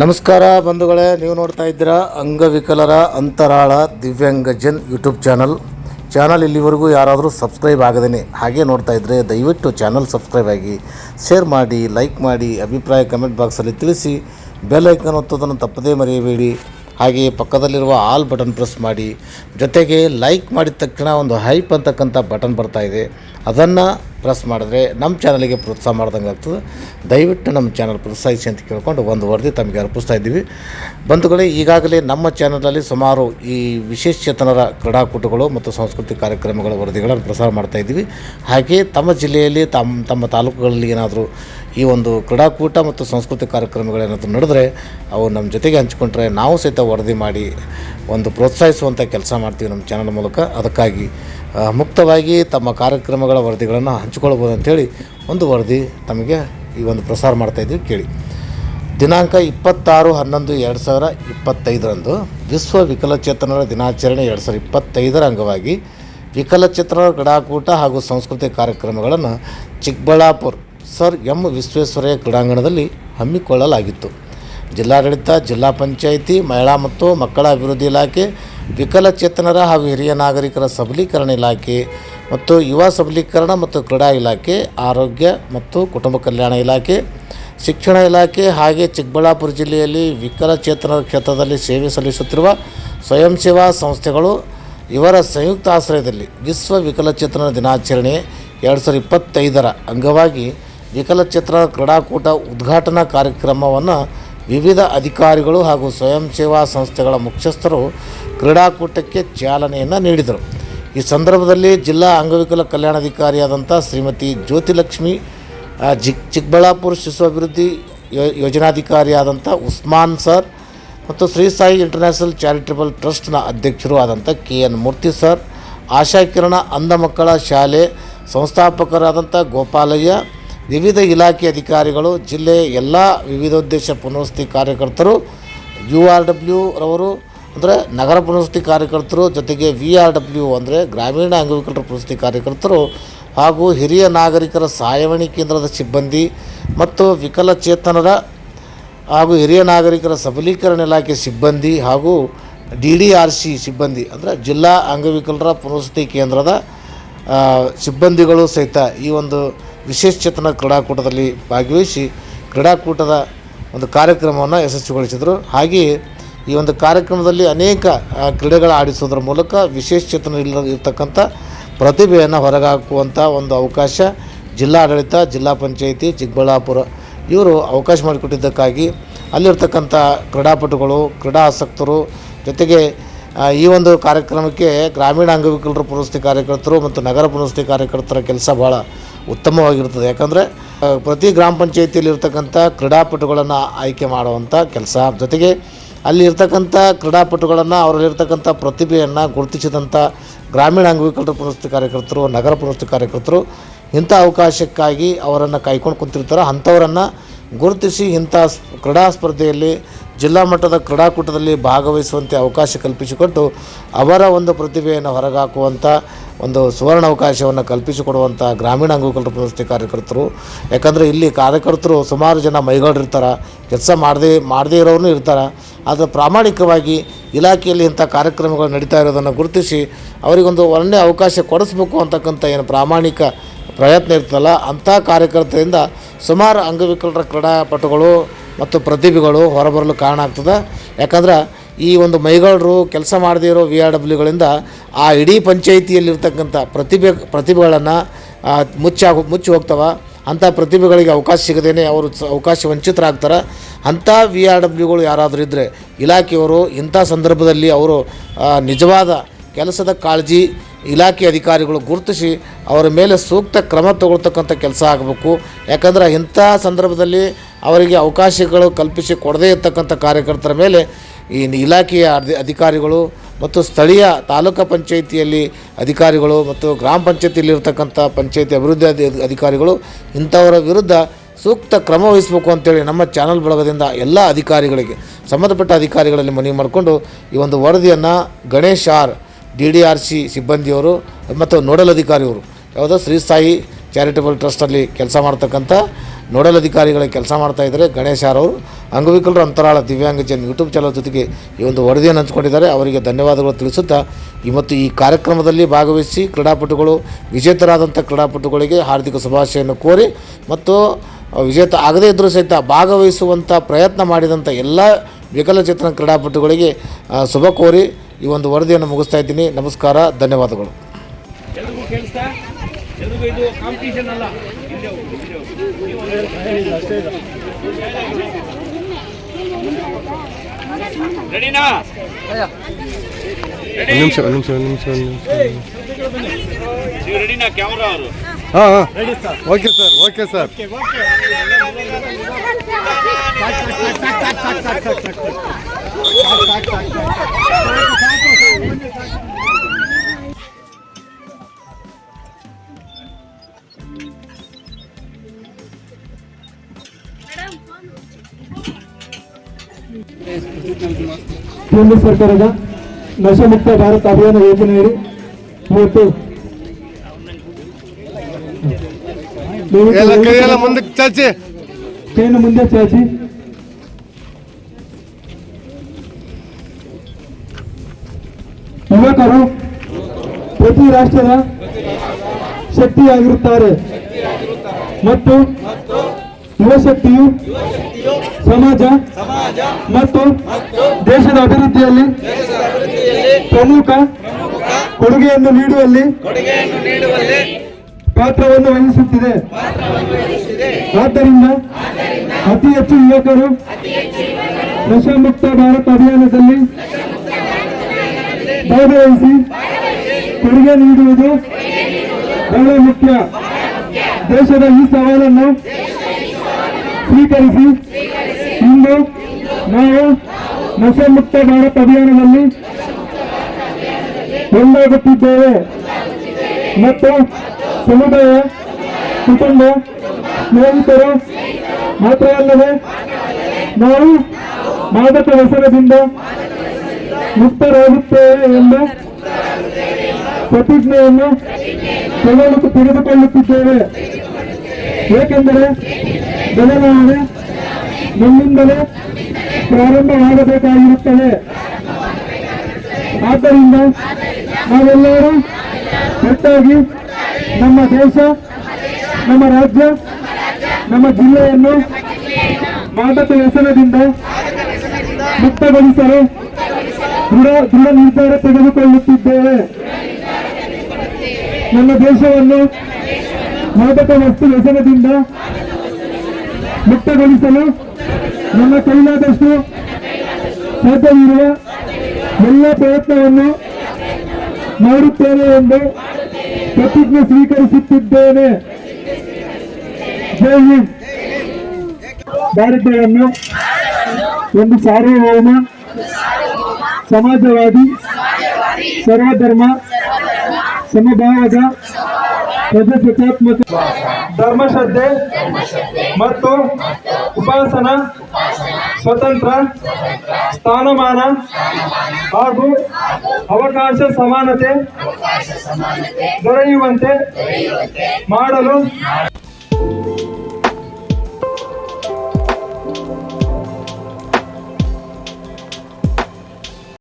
ನಮಸ್ಕಾರ ಬಂಧುಗಳೇ, ನೀವು ನೋಡ್ತಾ ಇದ್ದೀರಾ ಅಂಗವಿಕಲರ ಅಂತರಾಳ ದಿವ್ಯಾಂಗಜನ್ ಯೂಟ್ಯೂಬ್ ಚಾನಲ್. ಚಾನಲ್ ಇಲ್ಲಿವರೆಗೂ ಯಾರಾದರೂ ಸಬ್ಸ್ಕ್ರೈಬ್ ಆಗದೇ ಹಾಗೆ ನೋಡ್ತಾ ಇದ್ದರೆ ದಯವಿಟ್ಟು ಚಾನಲ್ ಸಬ್ಸ್ಕ್ರೈಬ್ ಆಗಿ ಶೇರ್ ಮಾಡಿ, ಲೈಕ್ ಮಾಡಿ, ಅಭಿಪ್ರಾಯ ಕಮೆಂಟ್ ಬಾಕ್ಸಲ್ಲಿ ತಿಳಿಸಿ, ಬೆಲ್ ಐಕನ್ ಒತ್ತೋದನ್ನು ತಪ್ಪದೇ ಮರೆಯಬೇಡಿ. ಹಾಗೆ ಪಕ್ಕದಲ್ಲಿರುವ ಆಲ್ ಬಟನ್ ಪ್ರೆಸ್ ಮಾಡಿ. ಜೊತೆಗೆ ಲೈಕ್ ಮಾಡಿದ ತಕ್ಷಣ ಒಂದು ಹೈಪ್ ಅಂತಕ್ಕಂಥ ಬಟನ್ ಬರ್ತಾ ಇದೆ. ಅದನ್ನು ಪ್ರೆಸ್ ಮಾಡಿದ್ರೆ ನಮ್ಮ ಚಾನಲಿಗೆ ಪ್ರೋತ್ಸಾಹ ಮಾಡ್ದಂಗೆ ಆಗ್ತದೆ. ದಯವಿಟ್ಟು ನಮ್ಮ ಚಾನಲ್ ಪ್ರೋತ್ಸಾಹಿಸಿ ಅಂತ ಕೇಳ್ಕೊಂಡು ಒಂದು ವರದಿ ತಮಗೆ ಅರ್ಪಿಸ್ತಾ ಇದ್ದೀವಿ. ಬಂಧುಗಳೇ, ಈಗಾಗಲೇ ನಮ್ಮ ಚಾನಲಲ್ಲಿ ಸುಮಾರು ಈ ವಿಶೇಷಚೇತನರ ಕ್ರೀಡಾಕೂಟಗಳು ಮತ್ತು ಸಾಂಸ್ಕೃತಿಕ ಕಾರ್ಯಕ್ರಮಗಳ ವರದಿಗಳನ್ನು ಪ್ರಸಾರ ಮಾಡ್ತಾ ಇದ್ದೀವಿ. ಹಾಗೆ ತಮ್ಮ ಜಿಲ್ಲೆಯಲ್ಲಿ ತಮ್ಮ ತಮ್ಮ ತಾಲೂಕುಗಳಲ್ಲಿ ಏನಾದರೂ ಈ ಒಂದು ಕ್ರೀಡಾಕೂಟ ಮತ್ತು ಸಾಂಸ್ಕೃತಿಕ ಕಾರ್ಯಕ್ರಮಗಳೇನಾದರೂ ನಡೆದ್ರೆ ಅವು ನಮ್ಮ ಜೊತೆಗೆ ಹಂಚ್ಕೊಂಡ್ರೆ ನಾವು ಸಹಿತ ವರದಿ ಮಾಡಿ ಒಂದು ಪ್ರೋತ್ಸಾಹಿಸುವಂಥ ಕೆಲಸ ಮಾಡ್ತೀವಿ ನಮ್ಮ ಚಾನಲ್ ಮೂಲಕ. ಅದಕ್ಕಾಗಿ ಮುಕ್ತವಾಗಿ ತಮ್ಮ ಕಾರ್ಯಕ್ರಮಗಳ ವರದಿಗಳನ್ನು ಹಂಚಿಕೊಳ್ಬೋದು ಅಂಥೇಳಿ ಒಂದು ವರದಿ ತಮಗೆ ಈ ಒಂದು ಪ್ರಸಾರ ಮಾಡ್ತಾಯಿದ್ವಿ ಕೇಳಿ. ದಿನಾಂಕ ಇಪ್ಪತ್ತಾರು ಹನ್ನೊಂದು ಎರಡು ಸಾವಿರ ಇಪ್ಪತ್ತೈದರಂದು ವಿಶ್ವ ವಿಕಲಚೇತನರ ದಿನಾಚರಣೆ ಎರಡು ಸಾವಿರದ ಇಪ್ಪತ್ತೈದರ ಅಂಗವಾಗಿ ವಿಕಲಚೇತನರ ಕ್ರೀಡಾಕೂಟ ಹಾಗೂ ಸಾಂಸ್ಕೃತಿಕ ಕಾರ್ಯಕ್ರಮಗಳನ್ನು ಚಿಕ್ಕಬಳ್ಳಾಪುರ ಸರ್ ಎಂ ವಿಶ್ವೇಶ್ವರಯ್ಯ ಕ್ರೀಡಾಂಗಣದಲ್ಲಿ ಹಮ್ಮಿಕೊಳ್ಳಲಾಗಿತ್ತು. ಜಿಲ್ಲಾಡಳಿತ, ಜಿಲ್ಲಾ ಪಂಚಾಯಿತಿ, ಮಹಿಳಾ ಮತ್ತು ಮಕ್ಕಳ ಅಭಿವೃದ್ಧಿ ಇಲಾಖೆ ವಿಕಲಚೇತನರ ಹಾಗೂ ಹಿರಿಯ ನಾಗರಿಕರ ಸಬಲೀಕರಣ ಇಲಾಖೆ ಮತ್ತು ಯುವ ಸಬಲೀಕರಣ ಮತ್ತು ಕ್ರೀಡಾ ಇಲಾಖೆ, ಆರೋಗ್ಯ ಮತ್ತು ಕುಟುಂಬ ಕಲ್ಯಾಣ ಇಲಾಖೆ, ಶಿಕ್ಷಣ ಇಲಾಖೆ ಹಾಗೆ ಚಿಕ್ಕಬಳ್ಳಾಪುರ ಜಿಲ್ಲೆಯಲ್ಲಿ ವಿಕಲಚೇತನರ ಕ್ಷೇತ್ರದಲ್ಲಿ ಸೇವೆ ಸಲ್ಲಿಸುತ್ತಿರುವ ಸ್ವಯಂ ಸೇವಾ ಸಂಸ್ಥೆಗಳು ಇವರ ಸಂಯುಕ್ತ ಆಶ್ರಯದಲ್ಲಿ ವಿಶ್ವ ವಿಕಲಚೇತನ ದಿನಾಚರಣೆ ಎರಡು ಸಾವಿರದ ಇಪ್ಪತ್ತೈದರ ಅಂಗವಾಗಿ ವಿಕಲಚೇತನ ಕ್ರೀಡಾಕೂಟ ಉದ್ಘಾಟನಾ ಕಾರ್ಯಕ್ರಮವನ್ನು ವಿವಿಧ ಅಧಿಕಾರಿಗಳು ಹಾಗೂ ಸ್ವಯಂ ಸೇವಾ ಸಂಸ್ಥೆಗಳ ಮುಖ್ಯಸ್ಥರು ಕ್ರೀಡಾಕೂಟಕ್ಕೆ ಚಾಲನೆಯನ್ನು ನೀಡಿದರು. ಈ ಸಂದರ್ಭದಲ್ಲಿ ಜಿಲ್ಲಾ ಅಂಗವಿಕಲ ಕಲ್ಯಾಣಾಧಿಕಾರಿಯಾದಂಥ ಶ್ರೀಮತಿ ಜ್ಯೋತಿಲಕ್ಷ್ಮಿ ಜಿ ಚಿಕ್ಕಬಳ್ಳಾಪುರ ಶಿಶು ಅಭಿವೃದ್ಧಿ ಯೋ- ಯೋಜನಾಧಿಕಾರಿಯಾದಂಥ ಉಸ್ಮಾನ್ ಸರ್ ಮತ್ತು ಶ್ರೀ ಸಾಯಿ ಇಂಟರ್ನ್ಯಾಷನಲ್ ಚಾರಿಟಬಲ್ ಟ್ರಸ್ಟ್ನ ಅಧ್ಯಕ್ಷರು ಆದಂಥ K N Murthy sir Ashakirana ಅಂಧ ಮಕ್ಕಳ ಶಾಲೆ ಸಂಸ್ಥಾಪಕರಾದಂಥ ಗೋಪಾಲಯ್ಯ, ವಿವಿಧ ಇಲಾಖೆ ಅಧಿಕಾರಿಗಳು ಜಿಲ್ಲೆಯ ಎಲ್ಲ ವಿವಿಧೋದ್ದೇಶ ಪುನರ್ವಸತಿ ಕಾರ್ಯಕರ್ತರು, ಯು ಆರ್ ಡಬ್ಲ್ಯೂ ರವರು ಅಂದರೆ ನಗರ ಪುನರ್ವಸತಿ ಕಾರ್ಯಕರ್ತರು ಜೊತೆಗೆ ವಿ ಆರ್ ಡಬ್ಲ್ಯೂ ಅಂದರೆ ಗ್ರಾಮೀಣ ಅಂಗವಿಕಲರ ಪುನರ್ವಸತಿ ಕಾರ್ಯಕರ್ತರು ಹಾಗೂ ಹಿರಿಯ ನಾಗರಿಕರ ಸಹಾಯವಾಣಿ ಕೇಂದ್ರದ ಸಿಬ್ಬಂದಿ ಮತ್ತು ವಿಕಲಚೇತನರ ಹಾಗೂ ಹಿರಿಯ ನಾಗರಿಕರ ಸಬಲೀಕರಣ ಇಲಾಖೆ ಸಿಬ್ಬಂದಿ ಹಾಗೂ ಡಿ ಡಿ ಆರ್ ಸಿ ಸಿಬ್ಬಂದಿ ಅಂದರೆ ಜಿಲ್ಲಾ ಅಂಗವಿಕಲರ ಪುನರ್ವಸತಿ ಕೇಂದ್ರದ ಸಿಬ್ಬಂದಿಗಳು ಸಹಿತ ಈ ಒಂದು ವಿಶೇಷ ಚೇತನ ಕ್ರೀಡಾಕೂಟದಲ್ಲಿ ಭಾಗವಹಿಸಿ ಕ್ರೀಡಾಕೂಟದ ಒಂದು ಕಾರ್ಯಕ್ರಮವನ್ನು ಯಶಸ್ವಿಗೊಳಿಸಿದರು. ಹಾಗೆಯೇ ಈ ಒಂದು ಕಾರ್ಯಕ್ರಮದಲ್ಲಿ ಅನೇಕ ಕ್ರೀಡೆಗಳು ಆಡಿಸೋದ್ರ ಮೂಲಕ ವಿಶೇಷಚೇತನ ಇಲ್ಲ ಇರತಕ್ಕಂಥ ಪ್ರತಿಭೆಯನ್ನು ಹೊರಗಾಕುವಂಥ ಒಂದು ಅವಕಾಶ ಜಿಲ್ಲಾಡಳಿತ, ಜಿಲ್ಲಾ ಪಂಚಾಯಿತಿ, ಚಿಕ್ಕಬಳ್ಳಾಪುರ ಇವರು ಅವಕಾಶ ಮಾಡಿಕೊಟ್ಟಿದ್ದಕ್ಕಾಗಿ ಅಲ್ಲಿರ್ತಕ್ಕಂಥ ಕ್ರೀಡಾಪಟುಗಳು ಕ್ರೀಡಾ ಆಸಕ್ತರು ಜೊತೆಗೆ ಈ ಒಂದು ಕಾರ್ಯಕ್ರಮಕ್ಕೆ ಗ್ರಾಮೀಣ ಅಂಗವಿಕಲರ ಪುನಸ್ತಿ ಕಾರ್ಯಕರ್ತರು ಮತ್ತು ನಗರ ಪುನಸ್ತಿ ಕಾರ್ಯಕರ್ತರ ಕೆಲಸ ಭಾಳ ಉತ್ತಮವಾಗಿರ್ತದೆ ಯಾಕಂದರೆ ಪ್ರತಿ ಗ್ರಾಮ ಪಂಚಾಯಿತಿಯಲ್ಲಿರ್ತಕ್ಕಂಥ ಕ್ರೀಡಾಪಟುಗಳನ್ನು ಆಯ್ಕೆ ಮಾಡುವಂಥ ಕೆಲಸ ಜೊತೆಗೆ ಅಲ್ಲಿ ಇರ್ತಕ್ಕಂಥ ಕ್ರೀಡಾಪಟುಗಳನ್ನು, ಅವರಲ್ಲಿರ್ತಕ್ಕಂಥ ಪ್ರತಿಭೆಯನ್ನು ಗುರುತಿಸಿದಂಥ ಗ್ರಾಮೀಣ ಅಂಗವಿಕಲರ ಪುನಸ್ತಿ ಕಾರ್ಯಕರ್ತರು, ನಗರ ಪುನಸ್ತಿ ಕಾರ್ಯಕರ್ತರು, ಇಂಥ ಅವಕಾಶಕ್ಕಾಗಿ ಅವರನ್ನು ಕಾಯ್ಕೊಂಡು ಕುಂತಿರ್ತಾರೆ. ಅಂಥವರನ್ನು ಗುರುತಿಸಿ ಇಂಥ ಕ್ರೀಡಾ ಸ್ಪರ್ಧೆಯಲ್ಲಿ, ಜಿಲ್ಲಾ ಮಟ್ಟದ ಕ್ರೀಡಾಕೂಟದಲ್ಲಿ ಭಾಗವಹಿಸುವಂತೆ ಅವಕಾಶ ಕಲ್ಪಿಸಿಕೊಟ್ಟು ಅವರ ಒಂದು ಪ್ರತಿಭೆಯನ್ನು ಹೊರಗಾಕುವಂಥ ಒಂದು ಸುವರ್ಣ ಅವಕಾಶವನ್ನು ಕಲ್ಪಿಸಿಕೊಡುವಂಥ ಗ್ರಾಮೀಣ ಅಂಗವಿಕಲರ ಪುನಸ್ತಿ ಕಾರ್ಯಕರ್ತರು. ಯಾಕಂದರೆ ಇಲ್ಲಿ ಕಾರ್ಯಕರ್ತರು ಸುಮಾರು ಜನ ಮೈಗಳಿರ್ತಾರೆ ಕೆಲಸ ಮಾಡದೇ ಮಾಡದೇ ಇರೋರು ಇರ್ತಾರೆ. ಆದರೆ ಪ್ರಾಮಾಣಿಕವಾಗಿ ಇಲಾಖೆಯಲ್ಲಿ ಇಂಥ ಕಾರ್ಯಕ್ರಮಗಳು ನಡೀತಾ ಇರೋದನ್ನು ಗುರುತಿಸಿ ಅವರಿಗೊಂದು ಒಳ್ಳೆಯ ಅವಕಾಶ ಕೊಡಿಸ್ಬೇಕು ಅಂತಕ್ಕಂಥ ಏನು ಪ್ರಾಮಾಣಿಕ ಪ್ರಯತ್ನ ಇರ್ತಲ್ಲ ಅಂಥ ಕಾರ್ಯಕರ್ತರಿಂದ ಸುಮಾರು ಅಂಗವಿಕಲರ ಕ್ರೀಡಾಪಟುಗಳು ಮತ್ತು ಪ್ರತಿಭೆಗಳು ಹೊರಬರಲು ಕಾರಣ ಆಗ್ತದೆ. ಯಾಕಂದ್ರೆ ಈ ಒಂದು ಮೈಗಳರು ಕೆಲಸ ಮಾಡದೇ ಇರೋ ವಿ ಆರ್ ಡಬ್ಲ್ಯೂಗಳಿಂದ ಆ ಇಡೀ ಪಂಚಾಯಿತಿಯಲ್ಲಿರ್ತಕ್ಕಂಥ ಪ್ರತಿಭೆ, ಪ್ರತಿಭೆಗಳನ್ನು ಮುಚ್ಚಾಗ, ಮುಚ್ಚಿ ಹೋಗ್ತವೆ. ಅಂಥ ಪ್ರತಿಭೆಗಳಿಗೆ ಅವಕಾಶ ಸಿಗದೇನೆ ಅವರು ಅವಕಾಶ ವಂಚಿತರಾಗ್ತಾರೆ. ಅಂಥ ವಿ ಆರ್ ಡಬ್ಲ್ಯೂಗಳು ಯಾರಾದರೂ ಇದ್ದರೆ ಇಲಾಖೆಯವರು ಇಂಥ ಸಂದರ್ಭದಲ್ಲಿ ಅವರು ನಿಜವಾದ ಕೆಲಸದ ಕಾಳಜಿ ಇಲಾಖೆ ಅಧಿಕಾರಿಗಳು ಗುರುತಿಸಿ ಅವರ ಮೇಲೆ ಸೂಕ್ತ ಕ್ರಮ ತಗೊಳ್ತಕ್ಕಂಥ ಕೆಲಸ ಆಗಬೇಕು. ಯಾಕಂದ್ರೆ ಇಂಥ ಸಂದರ್ಭದಲ್ಲಿ ಅವರಿಗೆ ಅವಕಾಶಗಳು ಕಲ್ಪಿಸಿ ಕೊಡದೇ ಇರತಕ್ಕಂಥ ಕಾರ್ಯಕರ್ತರ ಮೇಲೆ ಈ ಇಲಾಖೆಯ ಅಧಿ- ಅಧಿಕಾರಿಗಳು ಮತ್ತು ಸ್ಥಳೀಯ ತಾಲೂಕು ಪಂಚಾಯಿತಿಯಲ್ಲಿ ಅಧಿಕಾರಿಗಳು ಮತ್ತು ಗ್ರಾಮ ಪಂಚಾಯತಿಯಲ್ಲಿ ಇರ್ತಕ್ಕಂಥ ಪಂಚಾಯತಿ ಅಭಿವೃದ್ಧಿ ಅಧಿ- ಅಧಿಕಾರಿಗಳು ಇಂಥವರ ವಿರುದ್ಧ ಸೂಕ್ತ ಕ್ರಮ ವಹಿಸಬೇಕು ಅಂತೇಳಿ ನಮ್ಮ ಚಾನಲ್ ಬಳಗದಿಂದ ಎಲ್ಲ ಅಧಿಕಾರಿಗಳಿಗೆ, ಸಂಬಂಧಪಟ್ಟ ಅಧಿಕಾರಿಗಳಲ್ಲಿ ಮನವಿ ಮಾಡಿಕೊಂಡು ಈ ಒಂದು ವರದಿಯನ್ನು Ganesh R, D D R C ಸಿಬ್ಬಂದಿಯವರು ಮತ್ತು ನೋಡಲ್ ಅಧಿಕಾರಿಯವರು, ಯಾವುದೋ ಶ್ರೀ ಸಾಯಿ ಚಾರಿಟಬಲ್ ಟ್ರಸ್ಟಲ್ಲಿ ಕೆಲಸ ಮಾಡ್ತಕ್ಕಂಥ ನೋಡಲ್ ಅಧಿಕಾರಿಗಳ ಕೆಲಸ ಮಾಡ್ತಾ ಇದ್ದಾರೆ. ಗಣೇಶ್ ಅವರು? ಅಂಗವಿಕಲರ ಅಂತರಾಳ ದಿವ್ಯಾಂಗಜನ್ ಯೂಟ್ಯೂಬ್ ಚಾನಲ್ ಜೊತೆಗೆ ಈ ಒಂದು ವರದಿಯನ್ನು ಹಂಚ್ಕೊಂಡಿದ್ದಾರೆ. ಅವರಿಗೆ ಧನ್ಯವಾದಗಳು ತಿಳಿಸುತ್ತಾ ಈ ಮತ್ತು ಈ ಕಾರ್ಯಕ್ರಮದಲ್ಲಿ ಭಾಗವಹಿಸಿ ಕ್ರೀಡಾಪಟುಗಳು, ವಿಜೇತರಾದಂಥ ಕ್ರೀಡಾಪಟುಗಳಿಗೆ ಹಾರ್ದಿಕ ಶುಭಾಶಯನ್ನು ಕೋರಿ ಮತ್ತು ವಿಜೇತ ಆಗದೇ ಇದ್ದರೂ ಸಹಿತ ಭಾಗವಹಿಸುವಂಥ ಪ್ರಯತ್ನ ಮಾಡಿದಂಥ ಎಲ್ಲ ವಿಕಲಚೇತನ ಕ್ರೀಡಾಪಟುಗಳಿಗೆ ಶುಭ ಕೋರಿ ಈ ಒಂದು ವರದಿಯನ್ನು ಮುಗಿಸ್ತಾ ಇದ್ದೀನಿ. ನಮಸ್ಕಾರ, ಧನ್ಯವಾದಗಳು. ಎಲ್ರಿಗೂ ಇದು ಕಾಂಪಿಟೇಷನ್ ಅಲ್ಲ. ರೆಡಿನಾ? ರೆಡಿ? ನಿಮಿಷ ಒಂದು ನಿಮಿಷ ಒಂದು ನಿಮಿಷ ಒಂದು ನಿಮಿಷ. ನೀವು ರೆಡಿನಾ ಕ್ಯಾಮ್ರಾ ಅವರು? ಹಾಂ ಹಾಂ. Okay sir okay sir. ಕೇಂದ್ರ ಸರ್ಕಾರದ ನಶಮುಕ್ತ ಭಾರತ ಅಭಿಯಾನ ಯೋಜನೆಯಡಿ ಇವತ್ತು ಕೈಯನ್ನು ಮುಂದೆ ಚಾಚಿ. ಯುವಕರು ಪ್ರತಿ ರಾಷ್ಟ್ರದ ಶಕ್ತಿಯಾಗಿರುತ್ತಾರೆ. ಮತ್ತು ಯುವ ಶಕ್ತಿಯು ಸಮಾಜ ಮತ್ತು ದೇಶದ ಅಭಿವೃದ್ಧಿಯಲ್ಲಿ ಪ್ರಮುಖ ಕೊಡುಗೆಯನ್ನು ನೀಡುವಲ್ಲಿ ಪಾತ್ರವನ್ನು ವಹಿಸುತ್ತಿದೆ. ಆದ್ದರಿಂದ ಅತಿ ಹೆಚ್ಚು ಯುವಕರು ನಶಾಮುಕ್ತ ಭಾರತ ಅಭಿಯಾನದಲ್ಲಿ ಭಾಗವಹಿಸಿ ಕೊಡುಗೆ ನೀಡುವುದು ಬಹಳ ಮುಖ್ಯ. ದೇಶದ ಈ ಸವಾಲನ್ನು ಸ್ವೀಕರಿಸಿ. ಇಂದು ನಾವು ನಶಾಮುಕ್ತ ಭಾರತ ಅಭಿಯಾನದಲ್ಲಿ ಒಂದಾಗುತ್ತಿದ್ದೇವೆ. ಮತ್ತು ಸಮುದಾಯ, ಕುಟುಂಬ, ಸ್ನೇಹಿತರು ಮಾತ್ರವಲ್ಲದೆ ನಾವು ಮಾದಕ ವ್ಯಸನದಿಂದ ಮುಕ್ತರಾಗುತ್ತೇವೆ ಎಂಬ ಪ್ರತಿಜ್ಞೆಯನ್ನು ತೆಗೆದು ತೆಗೆದುಕೊಳ್ಳುತ್ತಿದ್ದೇವೆ. ಏಕೆಂದರೆ ಬದಲಾವಣೆ ನಮ್ಮಿಂದಲೇ ಪ್ರಾರಂಭವಾಗಬೇಕಾಗಿರುತ್ತದೆ. ಆದ್ದರಿಂದ ನಾವೆಲ್ಲರೂ ಒಟ್ಟಾಗಿ ನಮ್ಮ ದೇಶ, ನಮ್ಮ ರಾಜ್ಯ, ನಮ್ಮ ಜಿಲ್ಲೆಯನ್ನು ಮಾದಕ ವ್ಯಸನದಿಂದ ಮುಕ್ತಗೊಳಿಸಲು ದೃಢ ದೃಢ ನಿರ್ಧಾರ ತೆಗೆದುಕೊಳ್ಳುತ್ತಿದ್ದೇವೆ. ನಮ್ಮ ದೇಶವನ್ನು ಮಾದಕ ವಸ್ತು ವ್ಯಸನದಿಂದ ಮುಕ್ತಗೊಳಿಸಲು ನಮ್ಮ ಕೈಲಾದಷ್ಟು ಸಾಧ್ಯವಿರುವ ಎಲ್ಲ ಪ್ರಯತ್ನವನ್ನು ಮಾಡುತ್ತೇನೆ ಎಂದು ಪ್ರತಿಜ್ಞೆ ಸ್ವೀಕರಿಸುತ್ತಿದ್ದೇನೆ. ಜೈ ಹಿಂದ್. ಭಾರತವನ್ನು ಒಂದು ಸಾರ್ವಭೌಮ, ಸಮಾಜವಾದಿ, ಸರ್ವಧರ್ಮ, ಸಮಭಾವದ ಧರ್ಮಶ್ರದ್ಧೆ ಮತ್ತು ಉಪಾಸನ ಸ್ವತಂತ್ರ ಸ್ಥಾನಮಾನ ಹಾಗೂ ಅವಕಾಶ ಸಮಾನತೆ ದೊರೆಯುವಂತೆ ಮಾಡಲು